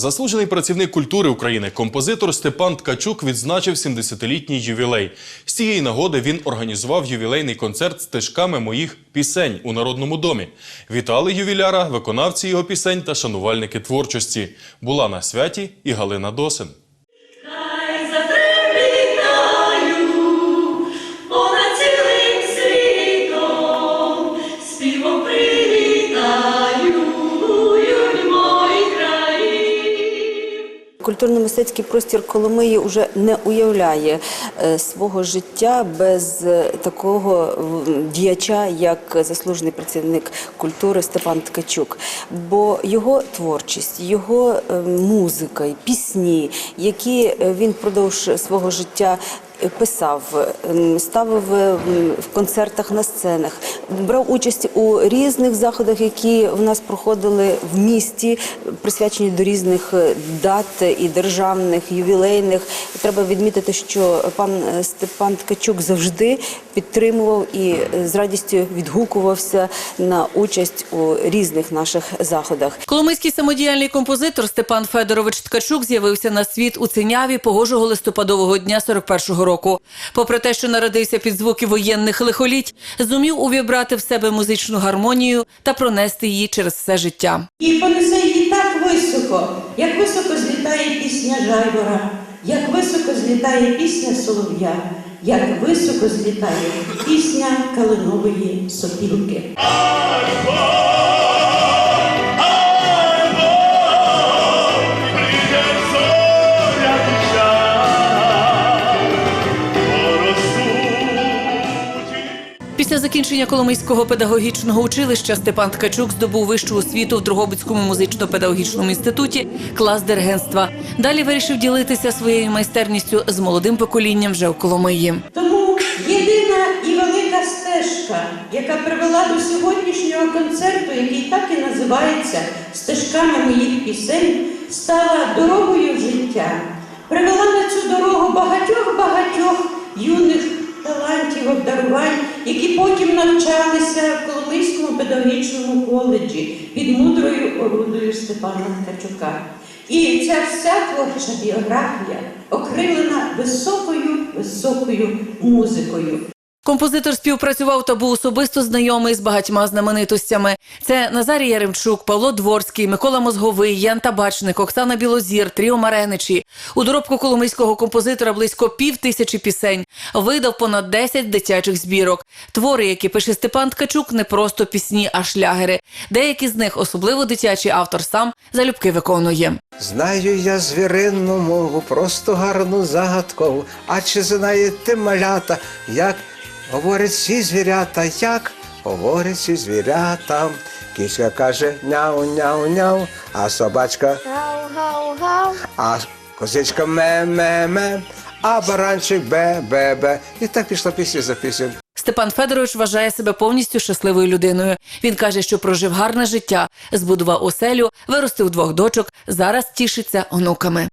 Заслужений працівник культури України, композитор Степан Ткачук відзначив 70-літній ювілей. З цієї нагоди він організував ювілейний концерт стежками моїх пісень у Народному домі. Вітали ювіляра, виконавці його пісень та шанувальники творчості. Була на святі і Галина Досин. Понад цілим світом, співом привітаю Культурно-мистецький простір Коломиї вже не уявляє е, свого життя без е, такого діяча, як заслужений працівник культури Степан Ткачук. Бо його творчість, його е, музика, пісні, які він впродовж свого життя писав, ем, ставив е, в концертах на сценах, брав участь у різних заходах, які в нас проходили в місті, присвячені до різних е, дат і державних, ювілейних. Треба відмітити, що пан е, Степан Ткачук завжди підтримував і е, з радістю відгукувався на участь у різних наших заходах. Коломийський самодіяльний композитор Степан Федорович Ткачук з'явився на світ у Циняві погожого листопадового дня 41-го року. Попри те, що народився під звуки воєнних лихоліть, зумів увібрати в себе музичну гармонію та пронести її через все життя. І понесе її так високо, як високо злітає пісня жайвора, як високо злітає пісня солов'я, як високо злітає пісня калинової сопілки. Закінчення Коломийського педагогічного училища Степан Ткачук здобув вищу освіту в Дрогобицькому музично-педагогічному інституті клас диригентства. Далі вирішив ділитися своєю майстерністю з молодим поколінням вже в Коломиї. Тому єдина і велика стежка, яка привела до сьогоднішнього концерту, який так і називається Стежками моїх пісень, стала дорогою життя. Привела на цю дорогу багатьох-багатьох юних талантів, обдарувань, які потім навчалися в Коломийському педагогічному коледжі під мудрою орудою Степана Ткачука. І ця вся творча біографія окрилена високою, високою музикою. Композитор співпрацював та був особисто знайомий з багатьма знаменитостями. Це Назарій Яремчук, Павло Дворський, Микола Мозговий, Ян Табачник, Оксана Білозір, Тріо Мареничі. У доробку коломийського композитора близько пів тисячі пісень. Видав понад 10 дитячих збірок. Твори, які пише Степан Ткачук, не просто пісні, а шлягери. Деякі з них, особливо дитячі, автор сам залюбки виконує. Знаю я звіринну мову, просто гарну загадкову. А чи знаєте, малята, як говорять всі звірята, як говорять всі звірята? Кішка каже няу-няу-няу, а собачка, Гау-гау-гау. а козичка ме-ме-ме, а баранчик бе-бе-бе. І так пішла пісня за пісню. Степан Федорович вважає себе повністю щасливою людиною. Він каже, що прожив гарне життя, збудував оселю, виростив двох дочок, зараз тішиться онуками.